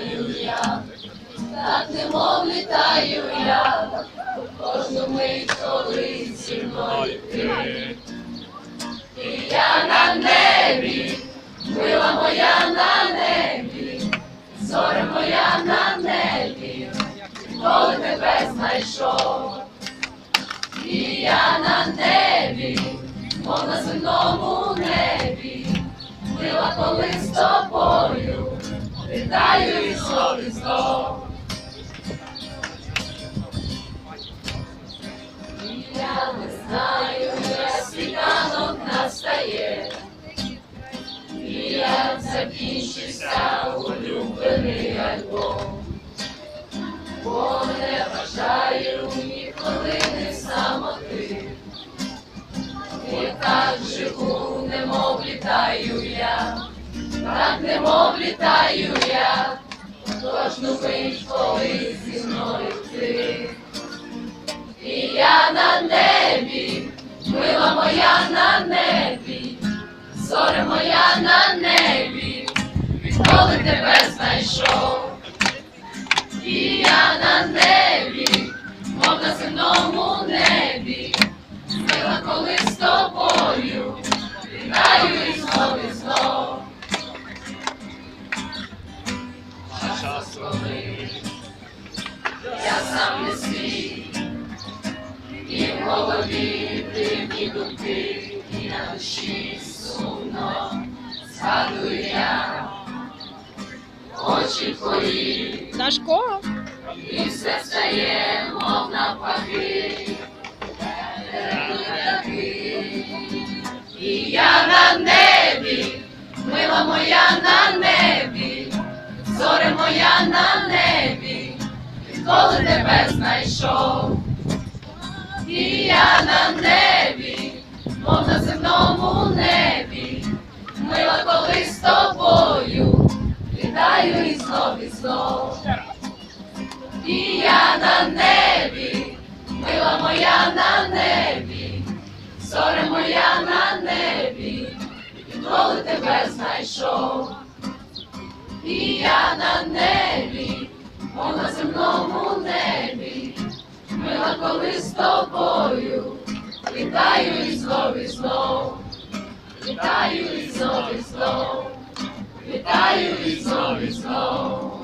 літаю я, так немов літаю я, кожну мить, коли зі мною ти. І я на небі, мила моя на небі, зоря моя на небі, коли тебе знайшов. І я на небі, мов на земному небі, мила коли з тобою, літаю Я не знаю, як світанок настає, і як закінчився улюблений альбом, бо не бажаю ніколи не самоти. І так живу, немов літаю я, так немов літаю я, кожну мить, коли зі мною ти. І я на небі, мила моя на небі, зоря моя на небі, відколи тебе знайшов. І я на небі, час коли я сам не свій, і в голові дивні думки, і на душі сумно згадую я очі твої, Дашко, і все стає, мов навпаки. Відколи тебе знайшов. І я на небі, мов на земному небі, мила коли з тобою, літаю і знов і знов. І я на небі, мила моя на небі, зоре моя на небі, відколи тебе знайшов. І я на небі, мов на земному небі, мила коли з тобою, літаю і знов і знов, літаю і знов і знов, літаю і знов і знов.